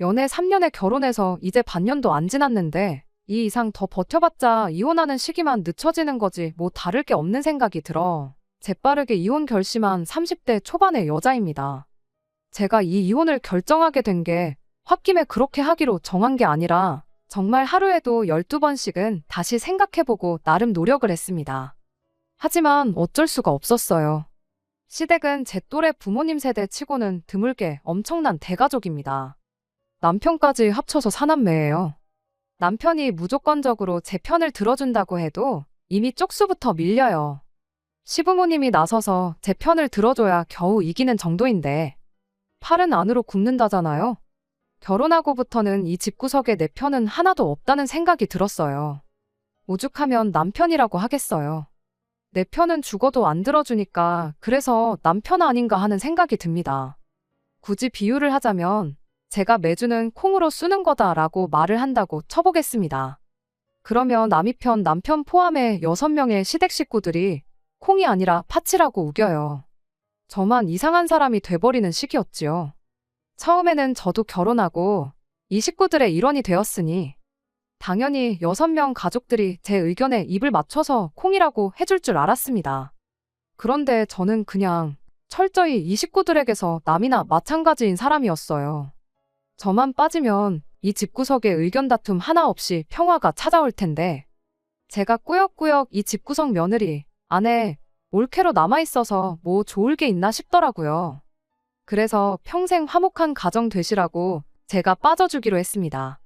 연애 3년에 결혼해서 이제 반년도 안 지났는데 이 이상 더 버텨봤자 이혼하는 시기만 늦춰지는 거지 뭐 다를 게 없는 생각이 들어. 재빠르게 이혼 결심한 30대 초반의 여자입니다. 제가 이 이혼을 결정하게 된 게 홧김에 그렇게 하기로 정한 게 아니라 정말 하루에도 12번씩은 다시 생각해보고 나름 노력을 했습니다. 하지만 어쩔 수가 없었어요. 시댁은 제 또래 부모님 세대 치고는 드물게 엄청난 대가족입니다. 남편까지 합쳐서 사남매예요. 남편이 무조건적으로 제 편을 들어준다고 해도 이미 쪽수부터 밀려요. 시부모님이 나서서 제 편을 들어줘야 겨우 이기는 정도인데 팔은 안으로 굽는다잖아요. 결혼하고부터는 이 집구석에 내 편은 하나도 없다는 생각이 들었어요. 오죽하면 남편이라고 하겠어요. 내 편은 죽어도 안 들어주니까 그래서 남편 아닌가 하는 생각이 듭니다. 굳이 비유를 하자면 제가 매주는 콩으로 쓰는 거다라고 말을 한다고 쳐보겠습니다. 그러면 남이 편 남편 포함해 6명의 시댁 식구들이 콩이 아니라 팥이라고 우겨요. 저만 이상한 사람이 돼버리는 시기였지요. 처음에는 저도 결혼하고 이 식구들의 일원이 되었으니 당연히 6명 가족들이 제 의견에 입을 맞춰서 콩이라고 해줄 줄 알았습니다. 그런데 저는 그냥 철저히 이 식구들에게서 남이나 마찬가지인 사람이었어요. 저만 빠지면 이 집구석에 의견 다툼 하나 없이 평화가 찾아올 텐데 제가 꾸역꾸역 이 집구석 며느리 안에 올케로 남아있어서 뭐 좋을 게 있나 싶더라고요. 그래서 평생 화목한 가정 되시라고 제가 빠져주기로 했습니다.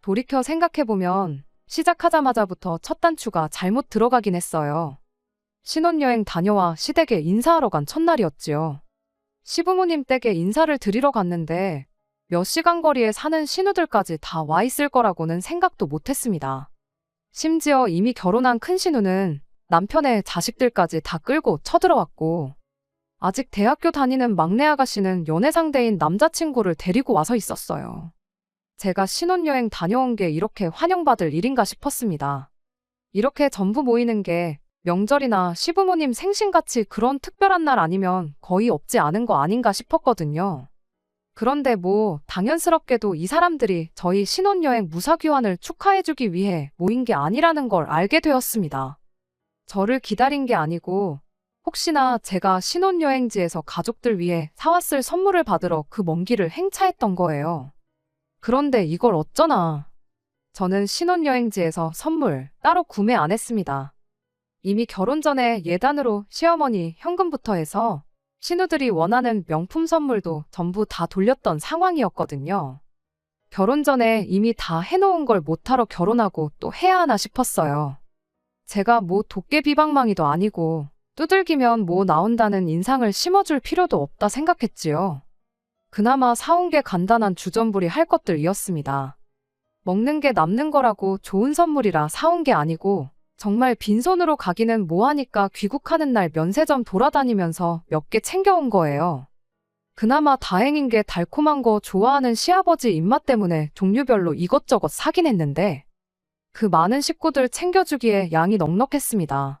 돌이켜 생각해보면 시작하자마자부터 첫 단추가 잘못 들어가긴 했어요. 신혼여행 다녀와 시댁에 인사하러 간 첫날이었지요. 시부모님 댁에 인사를 드리러 갔는데 몇 시간 거리에 사는 신우들까지 다 와 있을 거라고는 생각도 못 했습니다. 심지어 이미 결혼한 큰 신우는 남편의 자식들까지 다 끌고 쳐들어왔고, 아직 대학교 다니는 막내 아가씨는 연애 상대인 남자친구를 데리고 와서 있었어요. 제가 신혼여행 다녀온 게 이렇게 환영받을 일인가 싶었습니다. 이렇게 전부 모이는 게 명절이나 시부모님 생신같이 그런 특별한 날 아니면 거의 없지 않은 거 아닌가 싶었거든요. 그런데 뭐 당연스럽게도 이 사람들이 저희 신혼여행 무사귀환을 축하해주기 위해 모인 게 아니라는 걸 알게 되었습니다. 저를 기다린 게 아니고 혹시나 제가 신혼여행지에서 가족들 위해 사왔을 선물을 받으러 그 먼 길을 행차했던 거예요. 그런데 이걸 어쩌나. 저는 신혼여행지에서 선물 따로 구매 안 했습니다. 이미 결혼 전에 예단으로 시어머니 현금부터 해서 신우들이 원하는 명품 선물도 전부 다 돌렸던 상황이었거든요. 결혼 전에 이미 다 해놓은 걸 못하러 결혼하고 또 해야 하나 싶었어요. 제가 뭐 도깨비방망이도 아니고 두들기면 뭐 나온다는 인상을 심어줄 필요도 없다 생각했지요. 그나마 사온 게 간단한 주전부리 할 것들이었습니다. 먹는 게 남는 거라고 좋은 선물이라 사온 게 아니고 정말 빈손으로 가기는 뭐하니까 귀국하는 날 면세점 돌아다니면서 몇 개 챙겨온 거예요. 그나마 다행인 게 달콤한 거 좋아하는 시아버지 입맛 때문에 종류별로 이것저것 사긴 했는데 그 많은 식구들 챙겨주기에 양이 넉넉했습니다.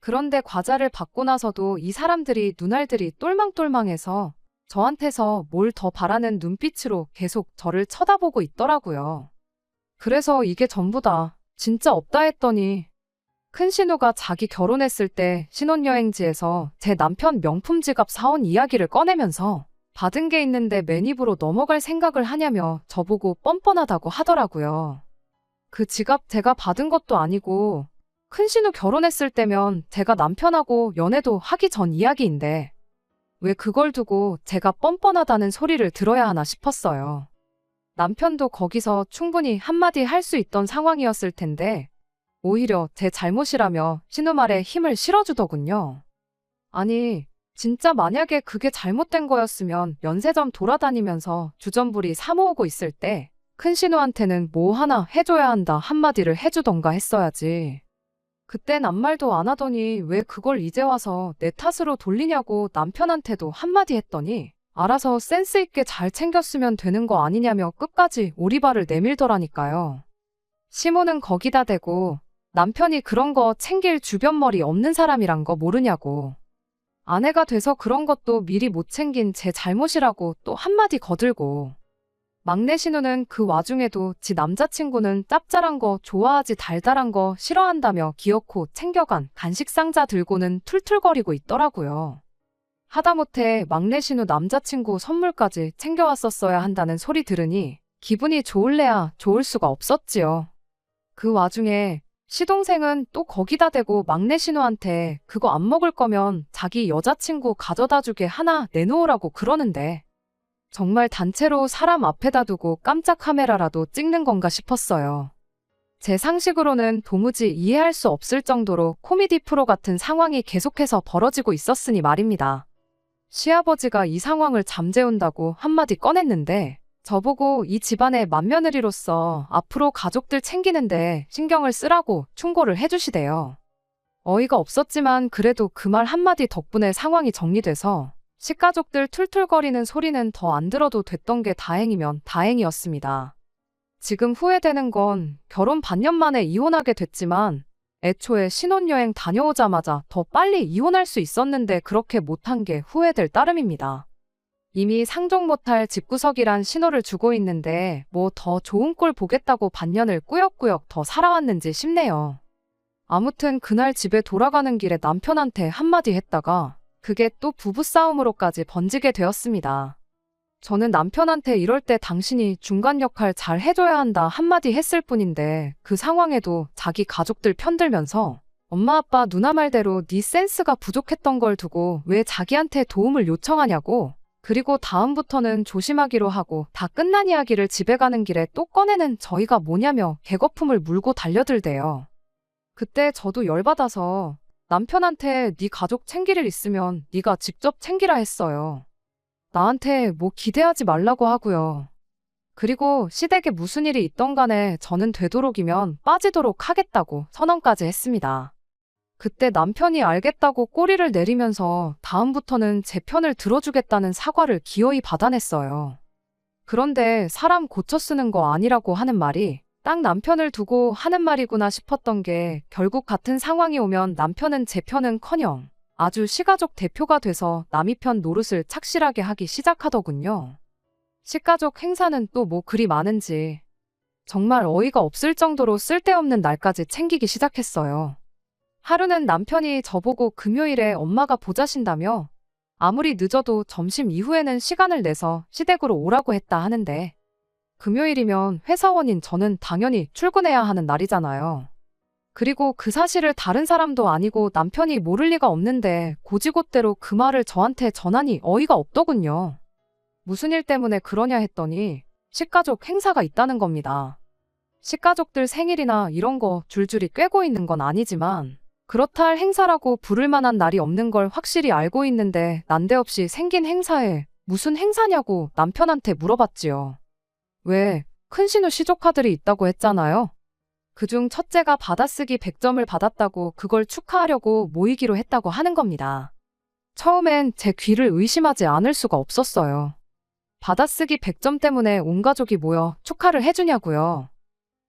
그런데 과자를 받고 나서도 이 사람들이 눈알들이 똘망똘망해서 저한테서 뭘 더 바라는 눈빛으로 계속 저를 쳐다보고 있더라고요. 그래서 이게 전부다. 진짜 없다 했더니 큰 신우가 자기 결혼했을 때 신혼여행지에서 제 남편 명품 지갑 사온 이야기를 꺼내면서 받은 게 있는데 맨 입으로 넘어갈 생각을 하냐며 저보고 뻔뻔하다고 하더라고요. 그 지갑 제가 받은 것도 아니고 큰 신우 결혼했을 때면 제가 남편하고 연애도 하기 전 이야기인데 왜 그걸 두고 제가 뻔뻔하다는 소리를 들어야 하나 싶었어요. 남편도 거기서 충분히 한마디 할 수 있던 상황이었을 텐데 오히려 제 잘못이라며 신우 말에 힘을 실어주더군요. 아니, 진짜 만약에 그게 잘못된 거였으면 연세점 돌아다니면서 주전부리 사모으고 있을 때 큰 신우한테는 뭐 하나 해줘야 한다 한마디를 해주던가 했어야지. 그땐 아무 말도 안 하더니 왜 그걸 이제 와서 내 탓으로 돌리냐고 남편한테도 한마디 했더니 알아서 센스 있게 잘 챙겼으면 되는 거 아니냐며 끝까지 오리발을 내밀더라니까요. 시모는 거기다 대고 남편이 그런 거 챙길 주변머리 없는 사람이란 거 모르냐고. 아내가 돼서 그런 것도 미리 못 챙긴 제 잘못이라고 또 한마디 거들고. 막내 신우는 그 와중에도 지 남자친구는 짭짤한 거 좋아하지 달달한 거 싫어한다며 기어코 챙겨간 간식 상자 들고는 툴툴거리고 있더라고요. 하다못해 막내 신우 남자친구 선물까지 챙겨왔었어야 한다는 소리 들으니 기분이 좋을래야 좋을 수가 없었지요. 그 와중에 시동생은 또 거기다 대고 막내 신우한테 그거 안 먹을 거면 자기 여자친구 가져다 주게 하나 내놓으라고 그러는데 정말 단체로 사람 앞에다 두고 깜짝 카메라라도 찍는 건가 싶었어요. 제 상식으로는 도무지 이해할 수 없을 정도로 코미디 프로 같은 상황이 계속해서 벌어지고 있었으니 말입니다. 시아버지가 이 상황을 잠재운다고 한마디 꺼냈는데 저보고 이 집안의 맏며느리로서 앞으로 가족들 챙기는데 신경을 쓰라고 충고를 해주시대요. 어이가 없었지만 그래도 그 말 한마디 덕분에 상황이 정리돼서 식가족들 툴툴거리는 소리는 더 안 들어도 됐던 게 다행이면 다행이었습니다. 지금 후회되는 건 결혼 반년 만에 이혼하게 됐지만 애초에 신혼여행 다녀오자마자 더 빨리 이혼할 수 있었는데 그렇게 못한 게 후회될 따름입니다. 이미 상종 못할 집구석이란 신호를 주고 있는데 뭐 더 좋은 꼴 보겠다고 반년을 꾸역꾸역 더 살아왔는지 싶네요. 아무튼 그날 집에 돌아가는 길에 남편한테 한마디 했다가 그게 또 부부싸움으로까지 번지게 되었습니다. 저는 남편한테 이럴 때 당신이 중간 역할 잘 해줘야 한다 한마디 했을 뿐인데 그 상황에도 자기 가족들 편들면서 엄마 아빠 누나 말대로 네 센스가 부족했던 걸 두고 왜 자기한테 도움을 요청하냐고 그리고 다음부터는 조심하기로 하고 다 끝난 이야기를 집에 가는 길에 또 꺼내는 저희가 뭐냐며 개거품을 물고 달려들대요. 그때 저도 열받아서 남편한테 네 가족 챙길 일 있으면 네가 직접 챙기라 했어요. 나한테 뭐 기대하지 말라고 하고요. 그리고 시댁에 무슨 일이 있던 간에 저는 되도록이면 빠지도록 하겠다고 선언까지 했습니다. 그때 남편이 알겠다고 꼬리를 내리면서 다음부터는 제 편을 들어주겠다는 사과를 기어이 받아냈어요. 그런데 사람 고쳐 쓰는 거 아니라고 하는 말이 딱 남편을 두고 하는 말이구나 싶었던 게 결국 같은 상황이 오면 남편은 제 편은 커녕 아주 시가족 대표가 돼서 남이 편 노릇을 착실하게 하기 시작하더군요. 시가족 행사는 또 뭐 그리 많은지 정말 어이가 없을 정도로 쓸데없는 날까지 챙기기 시작했어요. 하루는 남편이 저보고 금요일에 엄마가 보자신다며 아무리 늦어도 점심 이후에는 시간을 내서 시댁으로 오라고 했다 하는데 금요일이면 회사원인 저는 당연히 출근해야 하는 날이잖아요. 그리고 그 사실을 다른 사람도 아니고 남편이 모를 리가 없는데 고지곳대로 그 말을 저한테 전하니 어이가 없더군요. 무슨 일 때문에 그러냐 했더니 식가족 행사가 있다는 겁니다. 식가족들 생일이나 이런 거 줄줄이 꿰고 있는 건 아니지만 그렇다 할 행사라고 부를 만한 날이 없는 걸 확실히 알고 있는데 난데없이 생긴 행사에 무슨 행사냐고 남편한테 물어봤지요. 왜? 큰 신우 시조카들이 있다고 했잖아요. 그중 첫째가 받아쓰기 100점을 받았다고 그걸 축하하려고 모이기로 했다고 하는 겁니다. 처음엔 제 귀를 의심하지 않을 수가 없었어요. 받아쓰기 100점 때문에 온 가족이 모여 축하를 해주냐고요.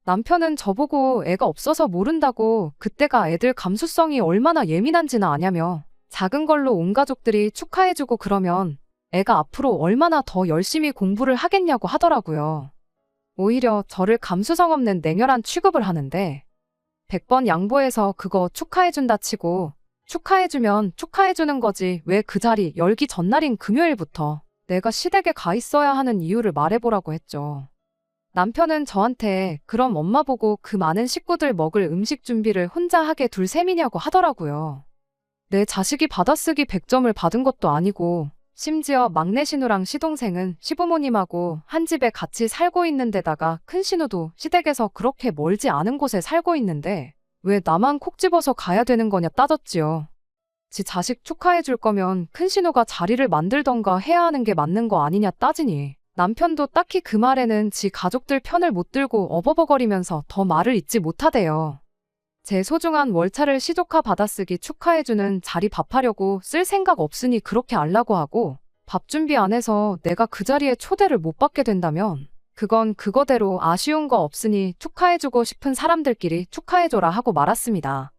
남편은 저보고 애가 없어서 모른다고 그때가 애들 감수성이 얼마나 예민한지는 아냐며 작은 걸로 온 가족들이 축하해주고 그러면 애가 앞으로 얼마나 더 열심히 공부를 하겠냐고 하더라고요. 오히려 저를 감수성 없는 냉혈한 취급을 하는데 100번 양보해서 그거 축하해준다 치고 축하해주면 축하해주는 거지 왜 그 자리 열기 전날인 금요일부터 내가 시댁에 가 있어야 하는 이유를 말해보라고 했죠. 남편은 저한테 그럼 엄마 보고 그 많은 식구들 먹을 음식 준비를 혼자 하게 둘 셈이냐고 하더라고요. 내 자식이 받아쓰기 100점을 받은 것도 아니고 심지어 막내 신우랑 시동생은 시부모님하고 한 집에 같이 살고 있는 데다가 큰 신우도 시댁에서 그렇게 멀지 않은 곳에 살고 있는데 왜 나만 콕 집어서 가야 되는 거냐 따졌지요. 지 자식 축하해 줄 거면 큰 신우가 자리를 만들던가 해야 하는 게 맞는 거 아니냐 따지니 남편도 딱히 그 말에는 지 가족들 편을 못 들고 어버버거리면서 더 말을 잇지 못하대요. 제 소중한 월차를 시조카 받아쓰기 축하해주는 자리 밥하려고 쓸 생각 없으니 그렇게 알라고 하고 밥 준비 안 해서 내가 그 자리에 초대를 못 받게 된다면 그건 그거대로 아쉬운 거 없으니 축하해주고 싶은 사람들끼리 축하해줘라 하고 말았습니다.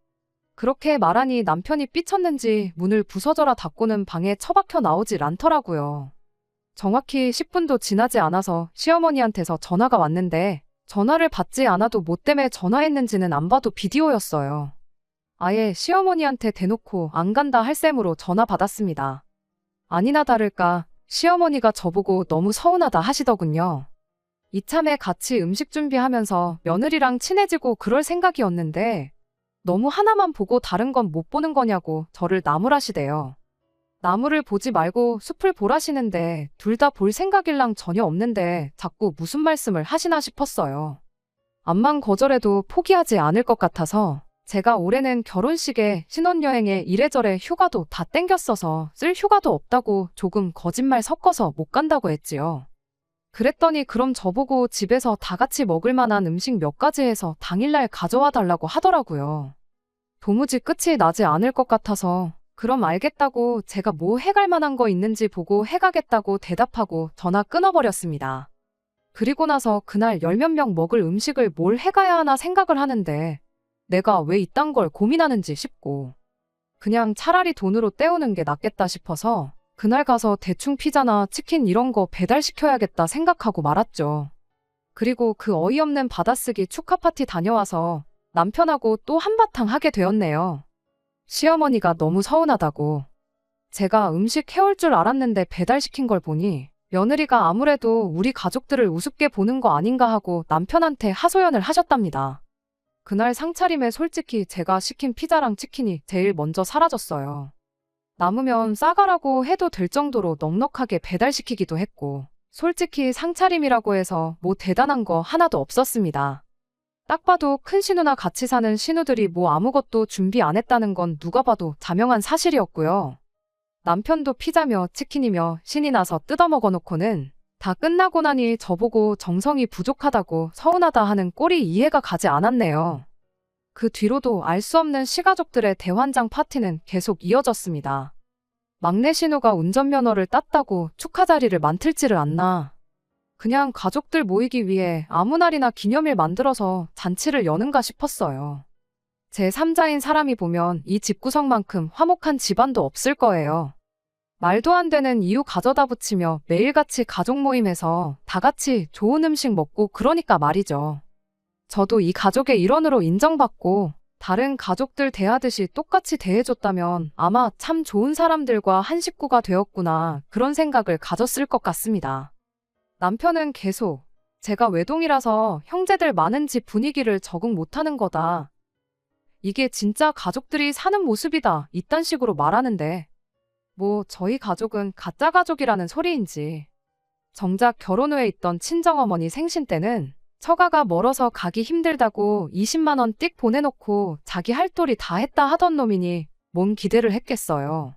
그렇게 말하니 남편이 삐쳤는지 문을 부서져라 닫고는 방에 처박혀 나오질 않더라고요. 정확히 10분도 지나지 않아서 시어머니한테서 전화가 왔는데 전화를 받지 않아도 뭐 때문에 전화했는지는 안 봐도 비디오였어요. 아예 시어머니한테 대놓고 안 간다 할 셈으로 전화 받았습니다. 아니나 다를까 시어머니가 저보고 너무 서운하다 하시더군요. 이참에 같이 음식 준비하면서 며느리랑 친해지고 그럴 생각이었는데 너무 하나만 보고 다른 건 못 보는 거냐고 저를 나무라시대요. 나무를 보지 말고 숲을 보라시는데 둘 다 볼 생각일랑 전혀 없는데 자꾸 무슨 말씀을 하시나 싶었어요. 암만 거절해도 포기하지 않을 것 같아서 제가 올해는 결혼식에 신혼여행에 이래저래 휴가도 다 땡겼어서 쓸 휴가도 없다고 조금 거짓말 섞어서 못 간다고 했지요. 그랬더니 그럼 저보고 집에서 다 같이 먹을 만한 음식 몇 가지 해서 당일날 가져와 달라고 하더라고요. 도무지 끝이 나지 않을 것 같아서 그럼 알겠다고 제가 뭐 해갈 만한 거 있는지 보고 해가겠다고 대답하고 전화 끊어버렸습니다. 그리고 나서 그날 열 몇 명 먹을 음식을 뭘 해가야 하나 생각을 하는데 내가 왜 이딴 걸 고민하는지 싶고 그냥 차라리 돈으로 때우는 게 낫겠다 싶어서 그날 가서 대충 피자나 치킨 이런 거 배달시켜야겠다 생각하고 말았죠. 그리고 그 어이없는 받아쓰기 축하 파티 다녀와서 남편하고 또 한바탕 하게 되었네요. 시어머니가 너무 서운하다고. 제가 음식 해올 줄 알았는데 배달시킨 걸 보니 며느리가 아무래도 우리 가족들을 우습게 보는 거 아닌가 하고 남편한테 하소연을 하셨답니다. 그날 상차림에 솔직히 제가 시킨 피자랑 치킨이 제일 먼저 사라졌어요. 남으면 싸가라고 해도 될 정도로 넉넉하게 배달시키기도 했고, 솔직히 상차림이라고 해서 뭐 대단한 거 하나도 없었습니다. 딱 봐도 큰 신우나 같이 사는 신우들이 뭐 아무것도 준비 안 했다는 건 누가 봐도 자명한 사실이었고요. 남편도 피자며 치킨이며 신이 나서 뜯어먹어 놓고는 다 끝나고 나니 저보고 정성이 부족하다고 서운하다 하는 꼴이 이해가 가지 않았네요. 그 뒤로도 알 수 없는 시가족들의 대환장 파티는 계속 이어졌습니다. 막내 신우가 운전면허를 땄다고 축하 자리를 만들지를 않나. 그냥 가족들 모이기 위해 아무 날이나 기념일 만들어서 잔치를 여는가 싶었어요. 제 3자인 사람이 보면 이 집구석만큼 화목한 집안도 없을 거예요. 말도 안 되는 이유 가져다 붙이며 매일같이 가족 모임에서 다 같이 좋은 음식 먹고 그러니까 말이죠. 저도 이 가족의 일원으로 인정받고 다른 가족들 대하듯이 똑같이 대해줬다면 아마 참 좋은 사람들과 한 식구가 되었구나 그런 생각을 가졌을 것 같습니다. 남편은 계속 제가 외동이라서 형제들 많은 집 분위기를 적응 못하는 거다. 이게 진짜 가족들이 사는 모습이다. 이딴 식으로 말하는데 뭐 저희 가족은 가짜 가족이라는 소리인지 정작 결혼 후에 있던 친정어머니 생신 때는 처가가 멀어서 가기 힘들다고 20만 원 띡 보내놓고 자기 할 도리 다 했다 하던 놈이니 뭔 기대를 했겠어요.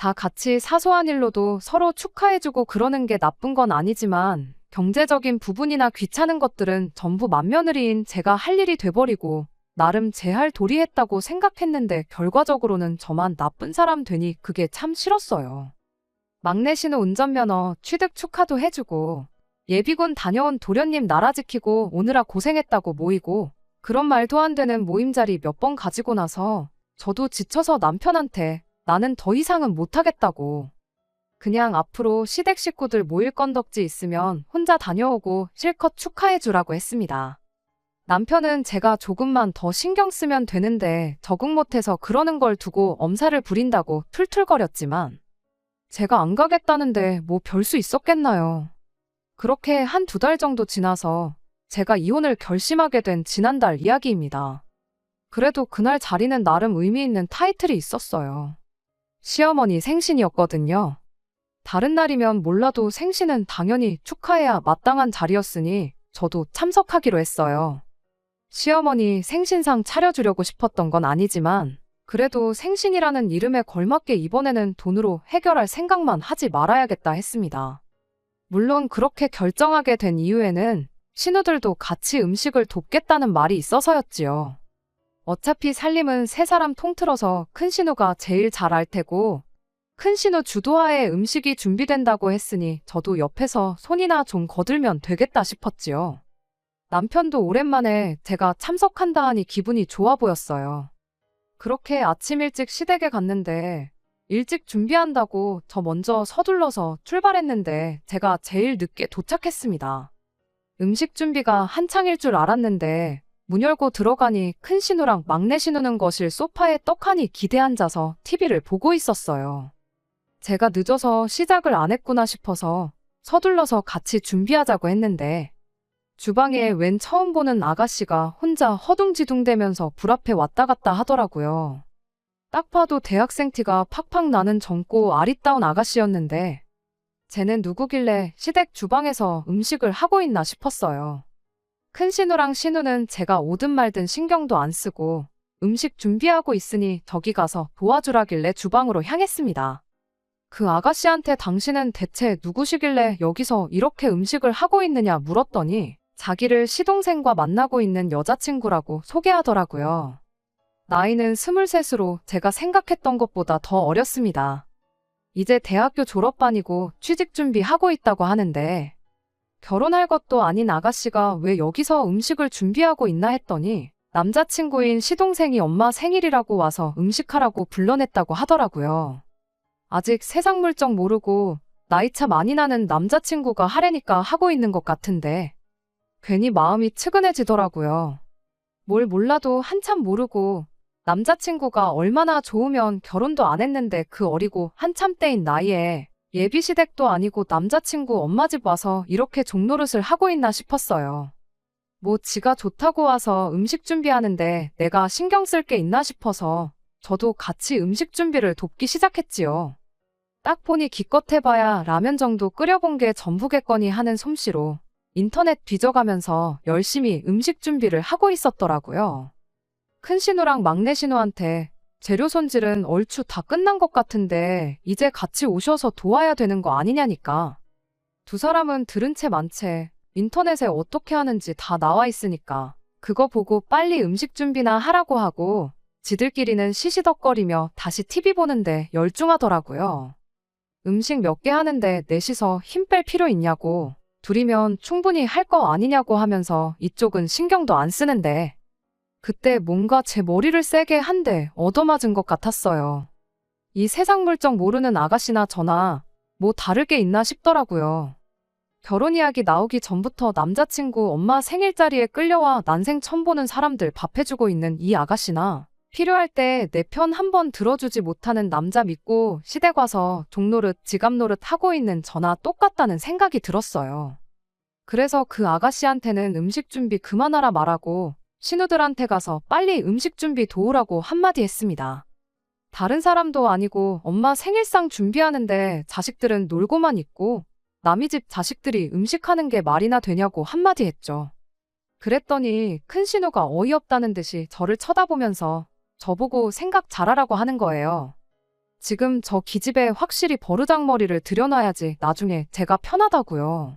다 같이 사소한 일로도 서로 축하해주고 그러는 게 나쁜 건 아니지만 경제적인 부분이나 귀찮은 것들은 전부 맏며느리인 제가 할 일이 돼버리고 나름 제 할 도리했다고 생각했는데 결과적으로는 저만 나쁜 사람 되니 그게 참 싫었어요. 막내 신우 운전면허 취득 축하도 해주고 예비군 다녀온 도련님 나라 지키고 오느라 고생했다고 모이고 그런 말도 안 되는 모임 자리 몇 번 가지고 나서 저도 지쳐서 남편한테 나는 더 이상은 못하겠다고. 그냥 앞으로 시댁 식구들 모일 건덕지 있으면 혼자 다녀오고 실컷 축하해주라고 했습니다. 남편은 제가 조금만 더 신경 쓰면 되는데 적응 못해서 그러는 걸 두고 엄살을 부린다고 툴툴거렸지만 제가 안 가겠다는데 뭐 별 수 있었겠나요. 그렇게 한 두 달 정도 지나서 제가 이혼을 결심하게 된 지난달 이야기입니다. 그래도 그날 자리는 나름 의미 있는 타이틀이 있었어요. 시어머니 생신이었거든요. 다른 날이면 몰라도 생신은 당연히 축하해야 마땅한 자리였으니 저도 참석하기로 했어요. 시어머니 생신상 차려주려고 싶었던 건 아니지만 그래도 생신이라는 이름에 걸맞게 이번에는 돈으로 해결할 생각만 하지 말아야겠다 했습니다. 물론 그렇게 결정하게 된 이유에는 신우들도 같이 음식을 돕겠다는 말이 있어서였지요. 어차피 살림은 세 사람 통틀어서 큰 신우가 제일 잘 알 테고 큰 신우 주도하에 음식이 준비된다고 했으니 저도 옆에서 손이나 좀 거들면 되겠다 싶었지요. 남편도 오랜만에 제가 참석한다 하니 기분이 좋아 보였어요. 그렇게 아침 일찍 시댁에 갔는데 일찍 준비한다고 저 먼저 서둘러서 출발했는데 제가 제일 늦게 도착했습니다. 음식 준비가 한창일 줄 알았는데 문 열고 들어가니 큰 신우랑 막내 신우는 거실 소파에 떡하니 기대 앉아서 TV를 보고 있었어요. 제가 늦어서 시작을 안 했구나 싶어서 서둘러서 같이 준비하자고 했는데 주방에 웬 처음 보는 아가씨가 혼자 허둥지둥대면서 불 앞에 왔다 갔다 하더라고요. 딱 봐도 대학생 티가 팍팍 나는 젊고 아리따운 아가씨였는데 쟤는 누구길래 시댁 주방에서 음식을 하고 있나 싶었어요. 큰 신우랑 신우는 제가 오든 말든 신경도 안 쓰고 음식 준비하고 있으니 저기 가서 도와주라길래 주방으로 향했습니다. 그 아가씨한테 당신은 대체 누구시길래 여기서 이렇게 음식을 하고 있느냐 물었더니 자기를 시동생과 만나고 있는 여자친구라고 소개하더라고요. 나이는 스물셋으로 제가 생각했던 것보다 더 어렸습니다. 이제 대학교 졸업반이고 취직 준비하고 있다고 하는데 결혼할 것도 아닌 아가씨가 왜 여기서 음식을 준비하고 있나 했더니 남자친구인 시동생이 엄마 생일이라고 와서 음식하라고 불러냈다고 하더라고요. 아직 세상 물정 모르고 나이차 많이 나는 남자친구가 하래니까 하고 있는 것 같은데 괜히 마음이 측은해지더라고요. 뭘 몰라도 한참 모르고 남자친구가 얼마나 좋으면 결혼도 안 했는데 그 어리고 한참 때인 나이에 예비 시댁도 아니고 남자친구 엄마 집 와서 이렇게 종노릇을 하고 있나 싶었어요. 뭐 지가 좋다고 와서 음식 준비하는데 내가 신경 쓸 게 있나 싶어서 저도 같이 음식 준비를 돕기 시작했지요. 딱 보니 기껏 해봐야 라면 정도 끓여본 게 전부겠거니 하는 솜씨로 인터넷 뒤져가면서 열심히 음식 준비를 하고 있었더라고요. 큰 신우랑 막내 신우한테 재료 손질은 얼추 다 끝난 것 같은데 이제 같이 오셔서 도와야 되는 거 아니냐니까. 두 사람은 들은 채 만채 인터넷에 어떻게 하는지 다 나와 있으니까 그거 보고 빨리 음식 준비나 하라고 하고 지들끼리는 시시덕거리며 다시 TV 보는데 열중하더라고요. 음식 몇 개 하는데 넷이서 힘 뺄 필요 있냐고 둘이면 충분히 할 거 아니냐고 하면서 이쪽은 신경도 안 쓰는데 그때 뭔가 제 머리를 세게 한 대 얻어맞은 것 같았어요. 이 세상 물정 모르는 아가씨나 저나 뭐 다를 게 있나 싶더라고요. 결혼 이야기 나오기 전부터 남자친구 엄마 생일 자리에 끌려와 난생 처음 보는 사람들 밥 해주고 있는 이 아가씨나 필요할 때 내 편 한 번 들어주지 못하는 남자 믿고 시댁 와서 종노릇, 지갑노릇 하고 있는 저나 똑같다는 생각이 들었어요. 그래서 그 아가씨한테는 음식 준비 그만하라 말하고 신우들한테 가서 빨리 음식 준비 도우라고 한마디 했습니다. 다른 사람도 아니고 엄마 생일상 준비하는데 자식들은 놀고만 있고 남의 집 자식들이 음식하는 게 말이나 되냐고 한마디 했죠. 그랬더니 큰 신우가 어이없다는 듯이 저를 쳐다보면서 저보고 생각 잘하라고 하는 거예요. 지금 저 기집애 확실히 버르장머리를 들여놔야지 나중에 제가 편하다고요.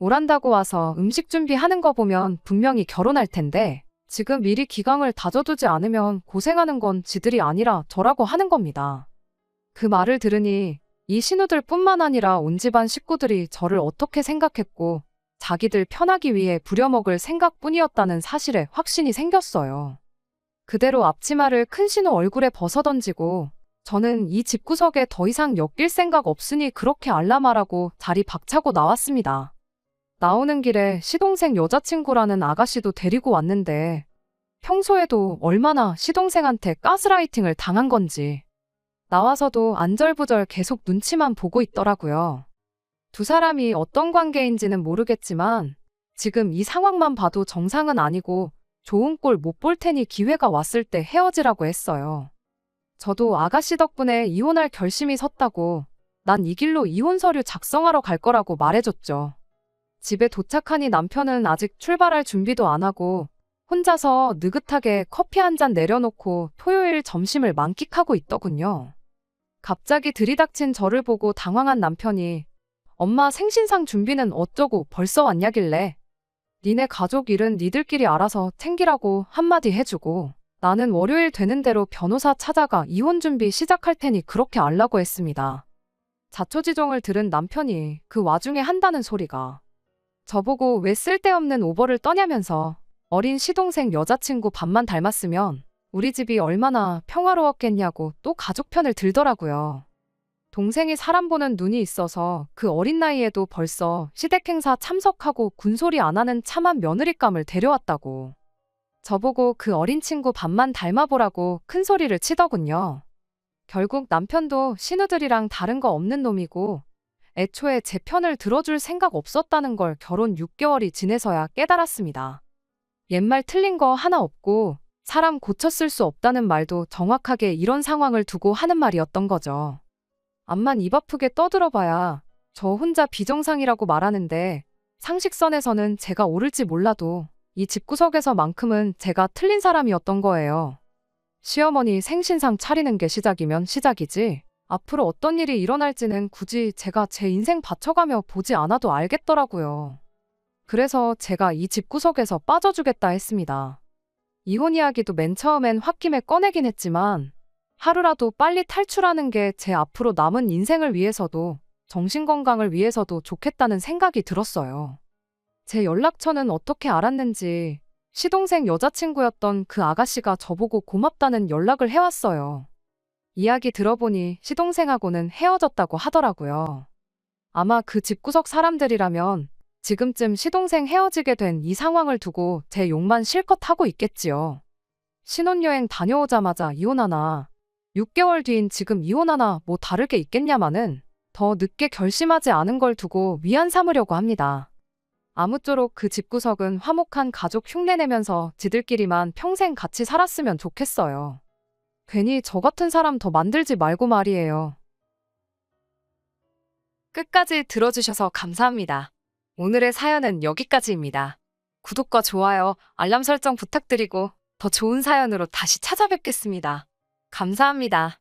오란다고 와서 음식 준비하는 거 보면 분명히 결혼할 텐데 지금 미리 기강을 다져두지 않으면 고생하는 건 지들이 아니라 저라고 하는 겁니다. 그 말을 들으니 이 신우들 뿐만 아니라 온 집안 식구들이 저를 어떻게 생각했고 자기들 편하기 위해 부려먹을 생각뿐이었다는 사실에 확신이 생겼어요. 그대로 앞치마를 큰 신우 얼굴에 벗어던지고 저는 이 집구석에 더 이상 엮일 생각 없으니 그렇게 알라말하고 자리 박차고 나왔습니다. 나오는 길에 시동생 여자친구라는 아가씨도 데리고 왔는데 평소에도 얼마나 시동생한테 가스라이팅을 당한 건지 나와서도 안절부절 계속 눈치만 보고 있더라고요. 두 사람이 어떤 관계인지는 모르겠지만 지금 이 상황만 봐도 정상은 아니고 좋은 꼴 못 볼 테니 기회가 왔을 때 헤어지라고 했어요. 저도 아가씨 덕분에 이혼할 결심이 섰다고 난 이 길로 이혼 서류 작성하러 갈 거라고 말해줬죠. 집에 도착하니 남편은 아직 출발할 준비도 안 하고 혼자서 느긋하게 커피 한 잔 내려놓고 토요일 점심을 만끽하고 있더군요. 갑자기 들이닥친 저를 보고 당황한 남편이 엄마 생신상 준비는 어쩌고 벌써 왔냐길래 니네 가족 일은 니들끼리 알아서 챙기라고 한마디 해주고 나는 월요일 되는 대로 변호사 찾아가 이혼 준비 시작할 테니 그렇게 알라고 했습니다. 자초지종을 들은 남편이 그 와중에 한다는 소리가 저보고 왜 쓸데없는 오버를 떠냐면서 어린 시동생 여자친구 밥만 닮았으면 우리 집이 얼마나 평화로웠겠냐고 또 가족 편을 들더라고요. 동생이 사람 보는 눈이 있어서 그 어린 나이에도 벌써 시댁 행사 참석하고 군소리 안 하는 참한 며느리감을 데려왔다고. 저보고 그 어린 친구 밥만 닮아보라고 큰 소리를 치더군요. 결국 남편도 신우들이랑 다른 거 없는 놈이고 애초에 제 편을 들어줄 생각 없었다는 걸 결혼 6개월이 지내서야 깨달았습니다. 옛말 틀린 거 하나 없고 사람 고쳤을 수 없다는 말도 정확하게 이런 상황을 두고 하는 말이었던 거죠. 암만 입 아프게 떠들어봐야 저 혼자 비정상이라고 말하는데 상식선에서는 제가 옳을지 몰라도 이 집구석에서만큼은 제가 틀린 사람이었던 거예요. 시어머니 생신상 차리는 게 시작이면 시작이지. 앞으로 어떤 일이 일어날지는 굳이 제가 제 인생 바쳐가며 보지 않아도 알겠더라고요. 그래서 제가 이 집구석에서 빠져주겠다 했습니다. 이혼 이야기도 맨 처음엔 홧김에 꺼내긴 했지만 하루라도 빨리 탈출하는 게 제 앞으로 남은 인생을 위해서도 정신건강을 위해서도 좋겠다는 생각이 들었어요. 제 연락처는 어떻게 알았는지 시동생 여자친구였던 그 아가씨가 저보고 고맙다는 연락을 해왔어요. 이야기 들어보니 시동생하고는 헤어졌다고 하더라고요. 아마 그 집구석 사람들이라면 지금쯤 시동생 헤어지게 된 이 상황을 두고 제 욕만 실컷 하고 있겠지요. 신혼여행 다녀오자마자 이혼하나, 6개월 뒤인 지금 이혼하나 뭐 다를 게 있겠냐마는 더 늦게 결심하지 않은 걸 두고 위안 삼으려고 합니다. 아무쪼록 그 집구석은 화목한 가족 흉내내면서 지들끼리만 평생 같이 살았으면 좋겠어요. 괜히 저 같은 사람 더 만들지 말고 말이에요. 끝까지 들어주셔서 감사합니다. 오늘의 사연은 여기까지입니다. 구독과 좋아요, 알람 설정 부탁드리고 더 좋은 사연으로 다시 찾아뵙겠습니다. 감사합니다.